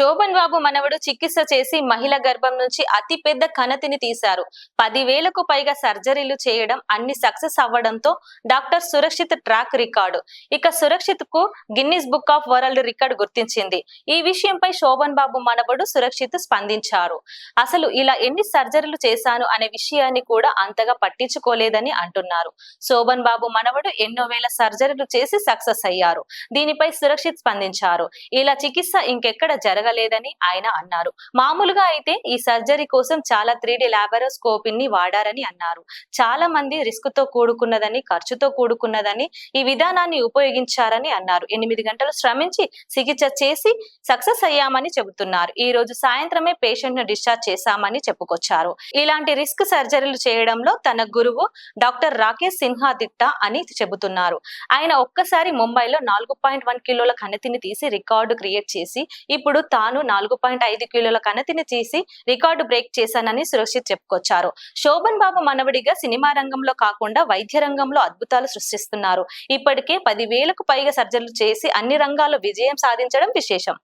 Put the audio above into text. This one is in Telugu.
శోభన్ బాబు మనవడు చికిత్స చేసి మహిళ గర్భం నుంచి అతి పెద్ద కణతిని తీశారు. పదివేలకు పైగా సర్జరీలు చేయడం అన్ని సక్సెస్ అవ్వడంతో డాక్టర్ సురక్షిత్ ట్రాక్ రికార్డు. ఇక సురక్షిత్కు Guinness book of world record గుర్తించింది. ఈ విషయంపై శోభన్ బాబు మనవడు సురక్షిత్ స్పందించారు. అసలు ఇలా ఎన్ని సర్జరీలు చేశాను అనే విషయాన్ని కూడా అంతగా పట్టించుకోలేదని అంటున్నారు. శోభన్ బాబు మనవడు ఎన్నో వేల సర్జరీలు చేసి సక్సెస్ అయ్యారు. దీనిపై సురక్షిత్ స్పందించారు. ఇలా చికిత్స ఇంకెక్కడ జరగ జరగలేదని ఆయన అన్నారు. మామూలుగా అయితే ఈ సర్జరీ కోసం చాలా త్రీ డి లాబరోస్కోపీ ని వాడారని అన్నారు. చాలా మంది రిస్క్తో కూడుకున్నదని ఖర్చుతో కూడుకున్నదని ఈ విధానాన్ని ఉపయోగించారని అన్నారు. ఎనిమిది గంటలు శ్రమించి చికిత్స చేసి సక్సెస్ అయ్యామని చెబుతున్నారు. ఈ రోజు సాయంత్రమే పేషెంట్ను డిశ్చార్జ్ చేశామని చెప్పుకొచ్చారు. ఇలాంటి రిస్క్ సర్జరీలు చేయడంలో తన గురువు డాక్టర్ రాకేష్ సిన్హా దిత్తా అని చెబుతున్నారు. ఆయన ఒక్కసారి ముంబైలో నాలుగు పాయింట్ వన్ కిలోల కణతిని తీసి రికార్డు క్రియేట్ చేసి ఇప్పుడు తాను నాలుగు పాయింట్ ఐదు కిలోల కణతిని తీసి రికార్డు బ్రేక్ చేశానని సురక్షిత్ చెప్పుకొచ్చారు. శోభన్ బాబు మనవడిగా సినిమా రంగంలో కాకుండా వైద్య రంగంలో అద్భుతాలు సృష్టిస్తున్నారు. ఇప్పటికే పదివేలకు పైగా సర్జరీలు చేసి అన్ని రంగాల్లో విజయం సాధించడం విశేషం.